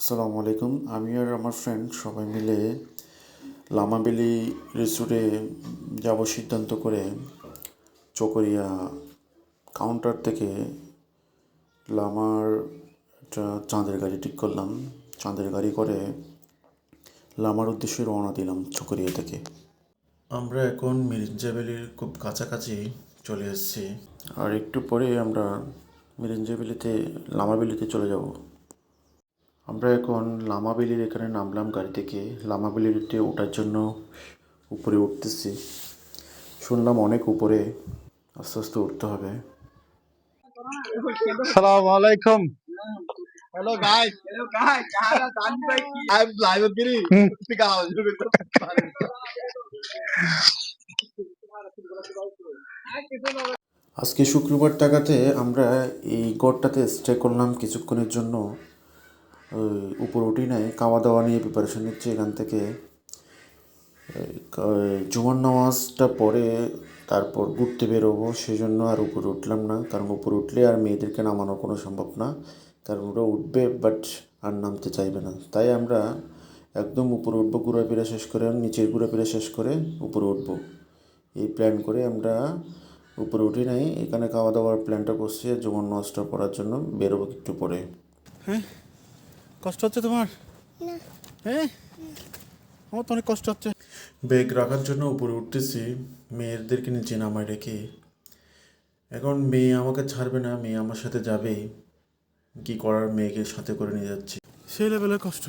আসসালামু আলাইকুম। আমি আর আমার ফ্রেন্ড সবাই মিলে লামাবেলি রিসোর্টে যাব সিদ্ধান্ত করে চকরিয়া কাউন্টার থেকে লামার একটা চাঁদের গাড়ি ঠিক করলাম। চাঁদের গাড়ি করে লামার উদ্দেশ্যে রওনা দিলাম চকরিয়া থেকে। আমরা এখন মিরিঞ্জাবেলির খুব কাছাকাছি চলে এসেছি। আর একটু পরে আমরা মিরিঞ্জা ভ্যালিতে লামা ভ্যালিতে চলে যাব। আমরা এখন লামাবেলির এখানে নামলাম গাড়ি থেকে। লামাবেলিতে ওঠার জন্য উপরে উঠতেছি। শুনলাম অনেক উপরে। আস্তে আস্তে উঠতে হবে। সালাম আলাইকুম। হ্যালো গাইস হ্যালো গাইস ভাই কি? I am hmm. আজকে শুক্রবার টাকাতে আমরা এই গড়টাতে স্টে করলাম কিছুক্ষণের জন্য। উপর উঠি নাই খাওয়া দাওয়া নিয়ে প্রিপারেশন নিচ্ছি এখান থেকে। জুমার নামাজটা পরে তারপর ঘুরতে বেরোবো সেই জন্য আর উপরে উঠলাম না। কারণ উপরে উঠলে আর মেয়েদেরকে নামানো কোনো সম্ভব না। কারণ ওরা উঠবে বাট আর নামতে চাইবে না। তাই আমরা একদম উপরে উঠবো, ঘোরাফেরা শেষ করে নিচের ঘোরাফেরা শেষ করে উপরে উঠবো। এই প্ল্যান করে আমরা উপরে উঠি নাই। এখানে খাওয়া দাওয়ার প্ল্যানটা করছি জুমার নামাজটা পড়ার জন্য বেরোবো একটু পরে। কষ্ট হচ্ছে তোমার? হ্যাঁ আমার তো অনেক কষ্ট হচ্ছে। ব্যাগ রাখার জন্য উপরে উঠতেছি মেয়েদেরকে নিচে নামায় রেখে। এখন মেয়ে আমাকে ছাড়বে না মেয়ে আমার সাথে যাবে। কি করার মেয়েকে সাথে করে নিয়ে যাচ্ছি। সেই লেভেলের কষ্ট।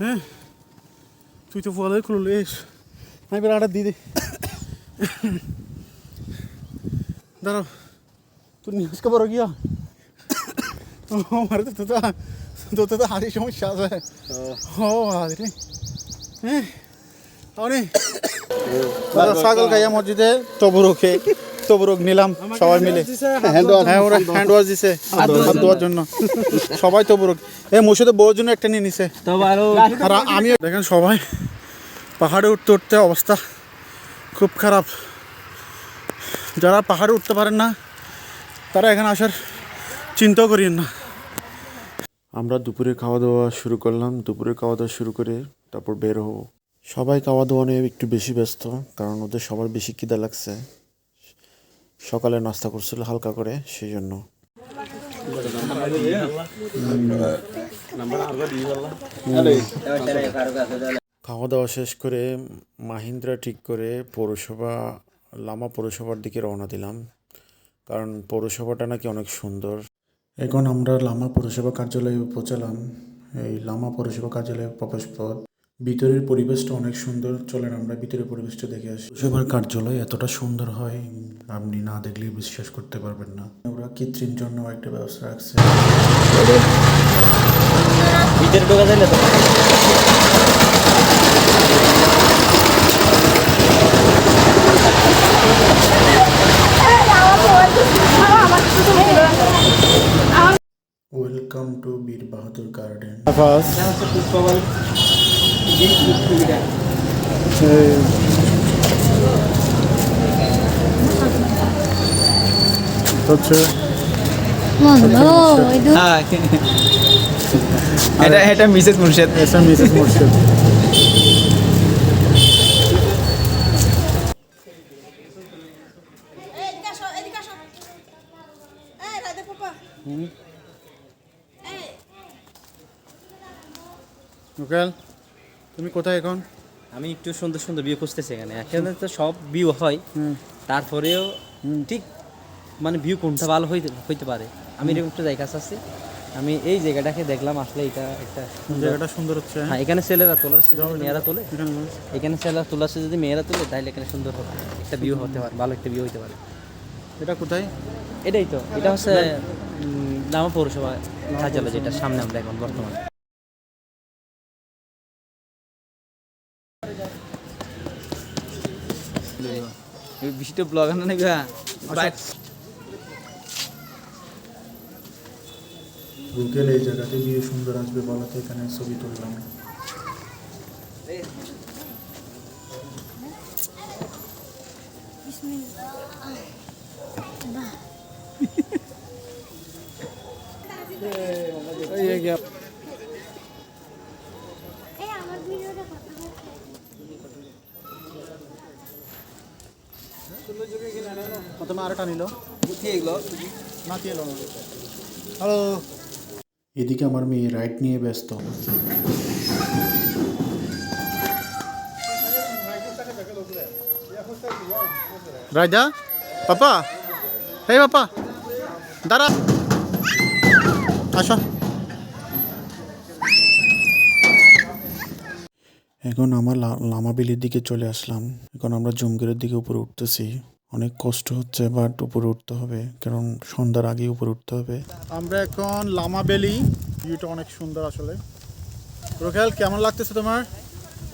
হ্যাঁ? তুই তো বলাই খুলো এস। আমি এবার আটা দিয়ে দে। দাঁড়াও। তুই নিউজ খবর গিয়া আমার তো তো। তো তো তো হাড়ি সমস্যা আছে। ও। হ্যাঁ ছাগল খাইয়া মসজিদে তবুরক নিলাম সবাই মিলে। হ্যাঁ ওরা হ্যান্ড ওয়াশ দিছে হাত ধোয়ার জন্য। সবাই তবুরক এই মসজিদে বউর জন্য একটা নিয়ে নিছে। আর আমি দেখেন সবাই পাহাড়ে উঠতে উঠতে অবস্থা খুব খারাপ। যারা পাহাড়ে উঠতে পারেন না তারা এখানে আসার চিন্তাও করিয়েন না। আমরা দুপুরে খাওয়া দাওয়া শুরু করলাম। দুপুরে খাওয়া দাওয়া শুরু করে তারপর বের হব। সবাই খাওয়া দাওয়া নিয়ে একটু বেশি ব্যস্ত, কারণ ওদের সবার বেশি খিদা লাগছে। সকালে নাস্তা করছিল হালকা করে সেই জন্য খাওয়া দাওয়া শেষ করে মাহিন্দ্রা ঠিক করে পৌরসভা, লামা পৌরসভার দিকে রওনা দিলাম। কারণ পৌরসভাটা নাকি অনেক সুন্দর। এখন আমরা লামা পৌরসভা কার্যালয়ে পৌঁছালাম এই লামা পৌরসভা কার্যালয়ের প্রবেশ পথ। ভিতরের পরিবেশটা অনেক সুন্দর। চলেন আমরা ভিতরের পরিবেশটা দেখে আসি। পৌরসভার কার্যালয় এতটা সুন্দর হয়, আপনি না দেখলে বিশ্বাস করতে পারবেন না। ওরা কৃত্রিম জন্য একটা ব্যবস্থা রাখছে। ভিতরে ঢোকা যায় তো। বাহাদুর গার্ডেন হচ্ছে হ্যাঁ এটা এটা মিসেস মুর্শেদ। এটা মিসেস মুর্শিদ এদিকে আসো এদিকে আসো এই রাধে পাপা এই মুকেল তুমি কোথায় এখন? আমি একটু সুন্দর সুন্দর ভিউ খুঁজতেছি এখানে। এখানে তো সব ভিউ হয়। তারপরেও ঠিক মানে ভিউ কোনটা ভালো হইতে হইতে পারে। আমি এরকম একটা জায়গা আছে। আমি এই জায়গাটাকে দেখলাম আসলে এটা একটা জায়গাটা সুন্দর হচ্ছে। হ্যাঁ এখানে ছেলেরা তোলা মেয়েরা তোলে। এখানে ছেলেরা সাথে যদি মেয়েরা তোলে তাহলে এখানে সুন্দর হবে। একটা ভিউ হতে পারে ভালো একটা ভিউ হতে পারে। এটা কোথায়? এটাই তো। এটা হচ্ছে নামা পৌরসভা কার্যালয় যেটা সামনে আমরা এখন বর্তমানে। বিশিষ্ট ব্লগার না নাকি গুগল এই জায়গাতে গিয়ে সুন্দর আসবে বলাতে এখানে ছবি তুললাম এই আরেকটা নিল। নাতি এলো। হ্যালো। এদিকে আমার মেয়ে রাইড নিয়ে ব্যস্ত। রাজা পাপা? হে পাপা। দাঁড়া। আসো। এখন আমরা লা- লামাবিলির দিকে চলে আসলাম। এখন আমরা জমগিরের দিকে উপরে উঠতেছি। অনেক কষ্ট হচ্ছে বাট উপরে উঠতে হবে কারণ সন্ধ্যার আগে উপরে উঠতে হবে। আমরা এখন লামা বেলি ভিউটা অনেক সুন্দর আসলে। রোকেল কেমন লাগতেছে তোমার?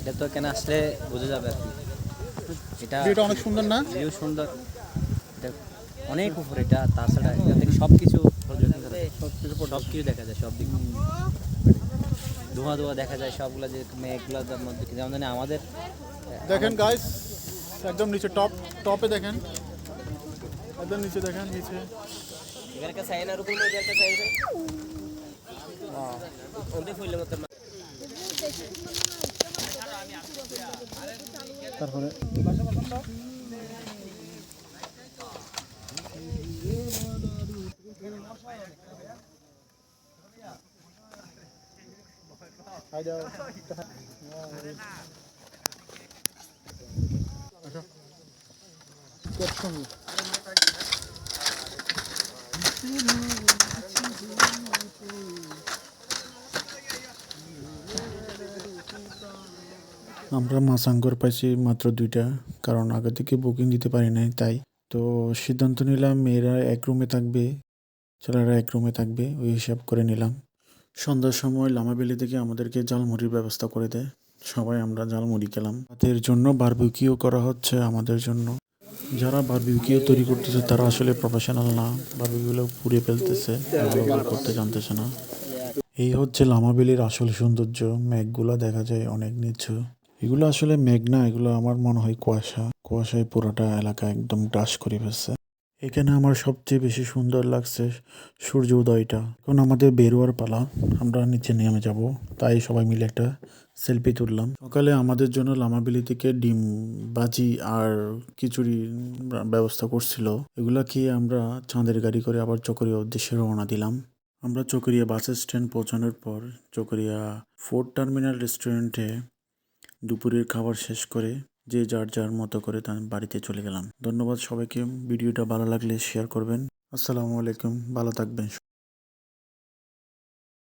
এটা তো এখানে আসলে বোঝা যাবে আর কি। এটা ভিউটা অনেক সুন্দর না? ভিউ সুন্দর। এটা অনেক উপরে এটা তাছাড়া এখান থেকে সব কিছু সব কিছু দেখা যায় সব দিক ধোঁয়া ধোঁয়া দেখা যায় সবগুলো যে মেঘগুলোর মধ্যে যেমন জানি আমাদের দেখেন গাইস একদম নিচে টপ টপে দেখেন একদম নিচে দেখেন নিচে তারপরে হাই দাও করছুন আমরা মাসাঙ্গর পাইছি মাত্র দুইটা, কারণ আগে থেকে বুকিং দিতে পারি নাই, তাই। তো সিদ্ধান্ত নিলাম, মেয়েরা এক রুমে থাকবে, ছেলেরা এক রুমে থাকবে, ওই হিসাব করে নিলাম। সন্ধ্যার সময় লামাবেলি থেকে আমাদেরকে জালমুড়ির ব্যবস্থা করে দেয়। সবাই আমরা জালমুড়ি খেলাম। তাদের জন্য বারবিকিউ করা হচ্ছে আমাদের জন্য। যারা বারবিকিউ তৈরি করতেছে তারা আসলে প্রফেশনাল না। বারবিকিউগুলো পুড়ে ফেলতেছে এগুলো করতে জানতেছে না। এই হচ্ছে লামাবেলির আসল সৌন্দর্য। মেঘগুলো দেখা যায় অনেক নিচু। এগুলো আসলে মেঘ না, এগুলো আমার মনে হয় কুয়াশা। কুয়াশায় পুরোটা এলাকা একদম গ্রাস করে ফেলছে। এখানে আমার সবচেয়ে বেশি সুন্দর লাগছে সূর্য উদয়টা এখন আমাদের বেরোয়ার পালা, আমরা নিচে নেমে যাব। তাই সবাই মিলে একটা সেলফি তুললাম। সকালে আমাদের জন্য লামাবিলি থেকে ডিম, বাজি আর খিচুড়ি ব্যবস্থা করছিল। এগুলা খেয়ে আমরা চাঁদের গাড়ি করে আবার চকরিয়া উদ্দেশ্যে রওনা দিলাম। আমরা চকরিয়া বাস স্ট্যান্ড পৌঁছানোর পর চকরিয়া ফোর্ট টার্মিনাল রেস্টুরেন্টে দুপুরের খাবার শেষ করে যে যার যার মতো করে তার বাড়িতে চলে গেলাম। ধন্যবাদ সবাইকে। ভিডিওটা ভালো লাগলে শেয়ার করবেন। আসসালামু আলাইকুম। ভালো থাকবেন।